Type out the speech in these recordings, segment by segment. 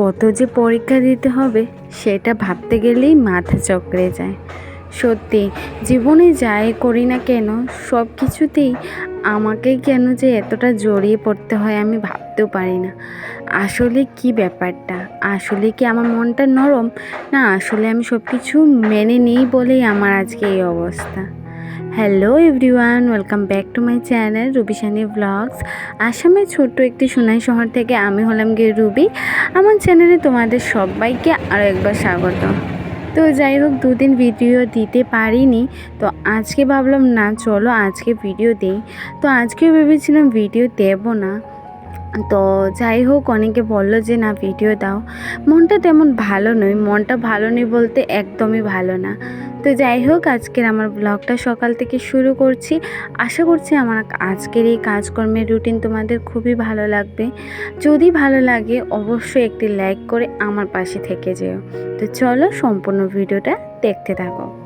কত যে পরীক্ষা দিতে হবে, সেটা ভাবতে গেলেই মাথা চক্রে যায়। সত্যি, জীবনে যাই করি না কেন, সব কিছুতেই আমাকে কেন যে এতটা জড়িয়ে পড়তে হয় আমি ভাবতেও পারি না। আসলে কি ব্যাপারটা? আসলে কি আমার মনটা নরম? না, আসলে আমি সব কিছু মেনে নিই বলেই আমার আজকে এই অবস্থা। Hello everyone welcome back to my channel Ruby Sunny vlogs আসামের ছোট্ট একটি সোনাই শহর থেকে আমি হলাম গিয়ে রুবি আমার চ্যানেলে তোমাদের সবাইকে আরও একবার স্বাগত। তো যাই হোক, দুদিন ভিডিও দিতে পারিনি, তো আজকে ভাবলাম না, চলো আজকে ভিডিও দিই। তো আজকে ভেবেছিলাম ভিডিও দেবো না। তো যাই হোক, অনেকে বলল যে, না ভিডিও দাও। মনটা তেমন ভালো নয়। মনটা ভালো নেই বলতে একদমই ভালো না। তো যাই হোক, আজকের আমার ব্লগটা সকাল থেকে শুরু করছি। আশা করছি আমার আজকের এই কাজকর্মের রুটিন তোমাদের খুবই ভালো লাগবে। যদি ভালো লাগে, অবশ্যই একটি লাইক করে আমার পাশে থেকে যেও। তো চলো, সম্পূর্ণ ভিডিওটা দেখতে থাকো।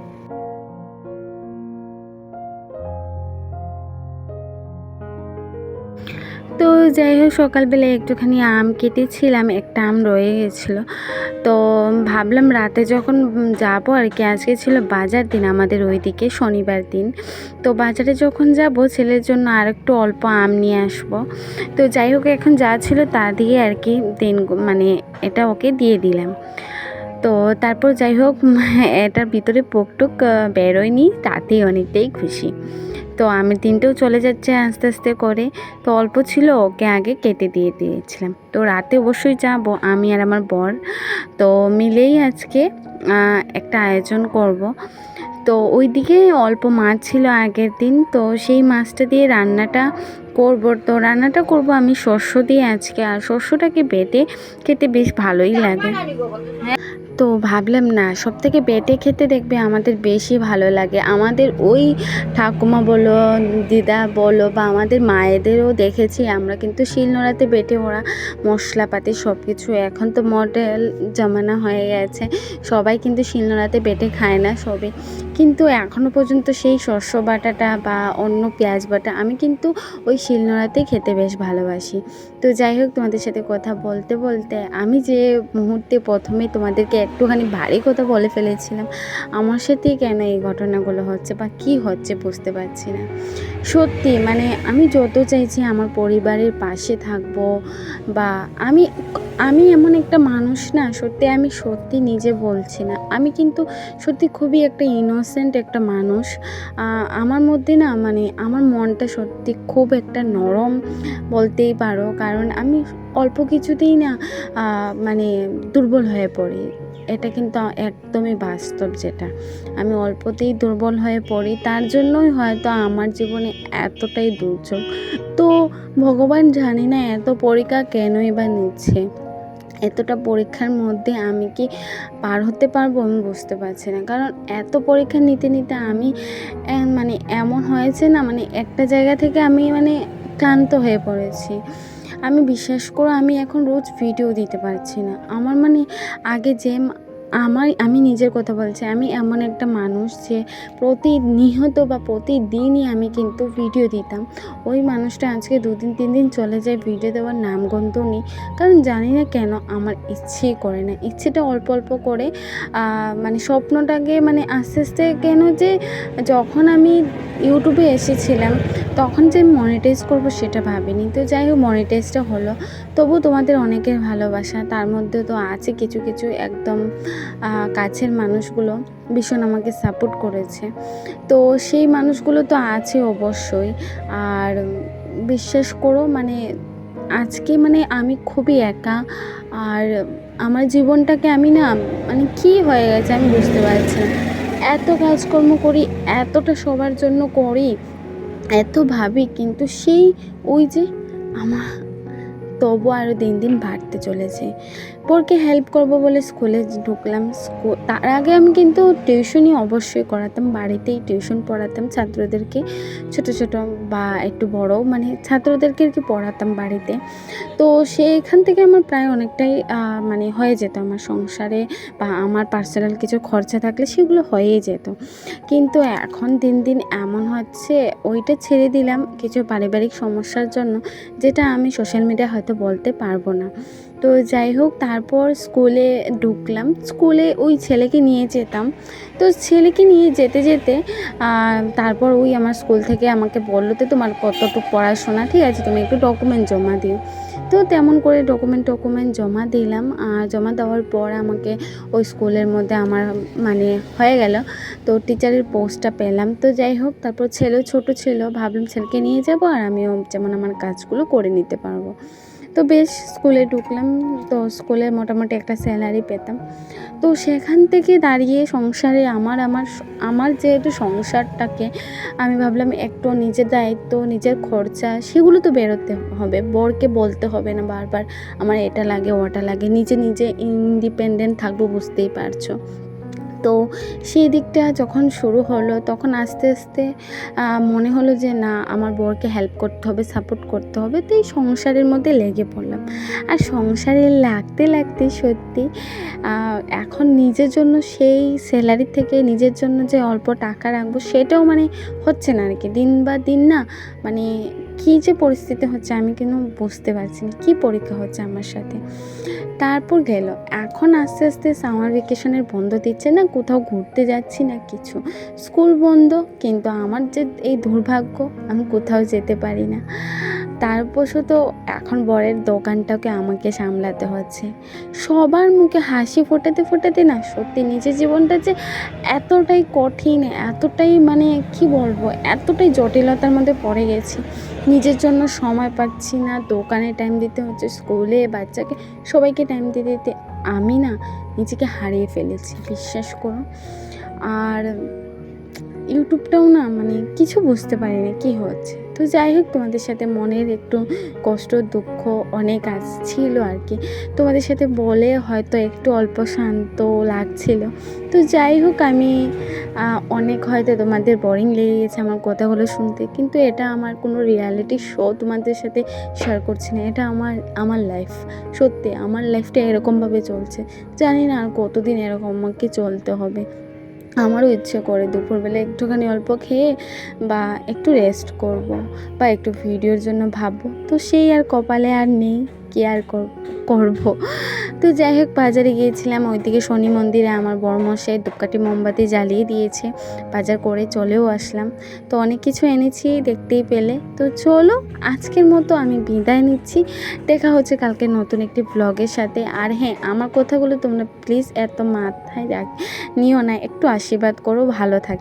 তো যাই হোক সকালবেলা একটুখানি আম কেটেছিলাম, একটা আম রয়ে গেছিল। তো ভাবলাম রাতে যখন যাব আর কি, আজকে ছিল বাজার দিন আমাদের ওইদিকে, শনিবার দিন। তো বাজারে যখন যাব, ছেলের জন্য আর একটু অল্প আম নিয়ে আসব। তো যাই হোক, এখন যা ছিল তা দিয়ে আর কি দিন মানে এটা ওকে দিয়ে দিলাম। তো তারপর যাই হোক, এটার ভিতরে পোকটুক বেরোয়নি, তাতেই অনেকটাই খুশি। তো আমি দিনটাও চলে যাচ্ছে আস্তে আস্তে করে। তো অল্প ছিল ওকে আগে কেটে দিয়ে দিয়েছিলাম। তো রাতে অবশ্যই যাব আমি আর আমার বর। তো মিলেই আজকে একটা আয়োজন করব। তো ওই ওইদিকে অল্প মাছ ছিল আগের দিন। তো সেই মাছটা দিয়ে রান্নাটা করব। তো রান্নাটা করব আমি শস্য দিয়ে আজকে। আর শস্যটাকে বেটে খেতে বেশ ভালোই লাগে। তো ভাবলাম না সব থেকে বেটে খেতে দেখবে আমাদের বেশি ভালো লাগে। আমাদের ওই ঠাকুমা বলো, দিদা বলো বা আমাদের মায়েদেরও দেখেছি, আমরা কিন্তু শিলনোড়াতে বেটে ওরা মশলাপাতি সব কিছু এখন তো মডেল জামানা হয়ে গেছে, সবাই কিন্তু শিলনোড়াতে বেটে খায় না সবই কিন্তু এখনও পর্যন্ত সেই শস্য বাটাটা বা অন্য পেঁয়াজ বাটা আমি কিন্তু ওই শিলনোড়াতেই খেতে বেশ ভালোবাসি। তো যাই হোক, তোমাদের সাথে কথা বলতে বলতে আমি যে মুহূর্তে প্রথমে তোমাদেরকে একটুখানি ভারী কথা বলে ফেলেছিলাম। আমার সাথেই কেন এই ঘটনাগুলো হচ্ছে বা কি হচ্ছে বুঝতে পারছি না। সত্যি মানে আমি যত চাইছি আমার পরিবারের পাশে থাকব বা আমি আমি এমন একটা মানুষ না, সত্যি আমি সত্যি নিজে বলছি না। আমি কিন্তু সত্যি খুবই একটা ইনোসেন্ট একটা মানুষ। আমার মধ্যে না মানে আমার মনটা সত্যি খুব একটা নরম বলতেই পারো। কারণ আমি অল্প কিছুতেই না মানে দুর্বল হয়ে পড়ি। এটা কিন্তু একদমই বাস্তব যেটা। আমি অল্পতেই দুর্বল হয়ে পড়ি, তার জন্যই হয়তো আমার জীবনে এতটাই দুর্যোগ। তো ভগবান জানি না এত পরীক্ষা কেনই বা নিচ্ছে? এতটা পরীক্ষার মধ্যে আমি কি পার হতে পারব আমি বুঝতে পারছি না। কারণ এত পরীক্ষা নিতে নিতে আমি মানে এমন হয়েছে না মানে একটা জায়গা থেকে আমি মানে ক্লান্ত হয়ে পড়েছি। আমি বিশ্বাস করো, আমি এখন রোজ ভিডিও দিতে পারছি না। আমার মানে আগে যে আমার, আমি নিজের কথা বলছি, আমি এমন একটা মানুষ যে প্রতিনিয়ত বা প্রতিদিনই আমি কিন্তু ভিডিও দিতাম। ওই মানুষটা আজকে দুদিন তিন দিন চলে যায় ভিডিও দেওয়ার নামগন্ধ নেই। কারণ জানি না কেন আমার ইচ্ছেই করে না। ইচ্ছেটা অল্প অল্প করে মানে স্বপ্নটাকে মানে আস্তে আস্তে কেন যে যখন আমি ইউটিউবে এসেছিলাম তখন যে মনিটাইজ করব সেটা ভাবিনি। তো যাই হোক মনিটাইজটা হলো। তবু তোমাদের অনেকের ভালোবাসা, তার মধ্যে তো আছে কিছু কিছু একদম কাছের মানুষগুলো ভীষণ আমাকে সাপোর্ট করেছে। তো সেই মানুষগুলো তো আছে অবশ্যই। আর বিশ্বাস করো মানে আজকে মানে আমি খুবই একা। আর আমার জীবনটাকে আমি না মানে কি হয়ে গেছে আমি বুঝতে পারছি এত কাজকর্ম করি, এতটা সবার জন্য করি এত ভাবি কিন্তু সেই ওই যে আমার তবু আরও দিন দিন বাড়তে চলেছে। পরকে হেল্প করব বলে স্কুলে ঢুকলাম। তার আগে আমি কিন্তু টিউশনই অবশ্যই করাতাম, বাড়িতেই টিউশন পড়াতাম ছাত্রদেরকে। ছোট ছোট বা একটু বড় মানে ছাত্রদেরকে আর কি পড়াতাম বাড়িতে। তো সেইখান থেকে আমার প্রায় অনেকটাই মানে হয়ে যেত আমার সংসারে বা আমার পার্সোনাল কিছু খরচা থাকলে সেগুলো হয়েই যেত। কিন্তু এখন দিন দিন এমন হচ্ছে, ওইটা ছেড়ে দিলাম কিছু পারিবারিক সমস্যার জন্য, যেটা আমি সোশ্যাল মিডিয়া হয়তো বলতে পারব না। তো যাই হোক, তারপর স্কুলে ঢুকলাম। স্কুলে ওই ছেলেকে নিয়ে যেতাম। তো ছেলেকে নিয়ে যেতে যেতে তারপর ওই আমার স্কুল থেকে আমাকে বলল তো তোমার কতটুকু পড়াশোনা? ঠিক আছে, তুমি একটু ডকুমেন্ট জমা দিও। তো তেমন করে ডকুমেন্ট টকুমেন্ট জমা দিলাম। আর জমা দেওয়ার পর আমাকে ওই স্কুলের মধ্যে আমার মানে হয়ে গেল। তো টিচারের পোস্টটা পেলাম। তো যাই হোক, তারপর ছেলেও ছোট ছিল। ভাবলাম ছেলেকে নিয়ে যাব আর আমিও যেমন আমার কাজগুলো করে নিতে পারব। তো বেশ স্কুলে ঢুকলাম, তো স্কুলে মোটামুটি একটা স্যালারি পেতাম। তো সেখান থেকে দাঁড়িয়ে সংসারে আমার আমার আমার যেহেতু সংসারটাকে আমি ভাবলাম একটু নিজের দায়িত্ব, নিজের খরচা, সেগুলো তো বেরোতে হবে। বরকে বলতে হবে না বারবার, আমার এটা লাগে, ওটা লাগে, নিজে নিজে ইন্ডিপেন্ডেন্ট থাকব বুঝতেই পারছ। তো সেই দিকটা যখন শুরু হলো, তখন আস্তে আস্তে মনে হলো যে না, আমার বরকে হেল্প করতে হবে সাপোর্ট করতে হবে। তো এই সংসারের মধ্যে লেগে পড়লাম। আর সংসারে লাগতে লাগতে সত্যি এখন নিজের জন্য সেই স্যালারি থেকে নিজের জন্য যে অল্প টাকা রাখব, সেটাও মানে হচ্ছে না আর কি দিন বা দিন না মানে কী যে পরিস্থিতি হচ্ছে আমি কিন্তু বুঝতে পারছি না। কী পরীক্ষা হচ্ছে আমার সাথে? তারপর গেল। এখন আস্তে আস্তে সামার ভ্যাকেশনের বন্ধ দিচ্ছে না, কোথাও ঘুরতে যাচ্ছি না কিছু। স্কুল বন্ধ, কিন্তু আমার যে এই দুর্ভাগ্য, আমি কোথাও যেতে পারি না। তারপর তো এখন বরের দোকানটাকে আমাকে সামলাতে হচ্ছে। সবার মুখে হাসি ফোটাতে ফোটাতে না সত্যি নিজের জীবনটা যে এতটাই কঠিন, এতটাই মানে কি বলব, এতটাই জটিলতার মধ্যে পড়ে গেছি। নিজের জন্য সময় পাচ্ছি না, দোকানে টাইম দিতে হচ্ছে স্কুলে বাচ্চাকে সবাইকে টাইম দিতে দিতে আমি না নিজেকে হারিয়ে ফেলেছি, বিশ্বাস করো। আর ইউটিউবটাও না মানে কিছু বুঝতে পারিনি কী হচ্ছে। তো যাই হোক, তোমাদের সাথে মনের একটু কষ্ট, দুঃখ অনেক আজ ছিল আর কি। তোমাদের সাথে বলে হয়তো একটু অল্প শান্ত লাগছিল। তো যাই হোক, আমি অনেক হয়তো তোমাদের বোরিং লেগে গেছে আমার কথাগুলো শুনতে, কিন্তু এটা আমার কোনো রিয়ালিটি শো তোমাদের সাথে শেয়ার করছি না। এটা আমার আমার লাইফ সত্যি, আমার লাইফটা এরকমভাবে চলছে। জানি না আর কতদিন এরকম আমাকে চলতে হবে। আমারও ইচ্ছে করে দুপুরবেলা একটুখানি অল্প খেয়ে বা একটু রেস্ট করব বা একটু ভিডিওর জন্য ভাববো। তো সেই আর কপালে আর নেই। কি আর কর- করব? তো যাই হোক, বাজারে গিয়েছিলাম। ওইদিকে শনি মন্দিরে আমার বড়মশাই ধূপকাঠি মোমবাতি জ্বালিয়ে দিয়েছে। বাজার করে চলেও আসলাম। তো অনেক কিছু এনেছি, দেখতেই পেলে। তো চলো, আজকের মতো আমি বিদায় নিচ্ছি। দেখা হচ্ছে কালকে নতুন একটি ব্লগের সাথে। আর হ্যাঁ আমার কথাগুলো তোমরা প্লিজ এত মাথায় রাখ, নিও না। একটু আশীর্বাদ করো, ভালো থাক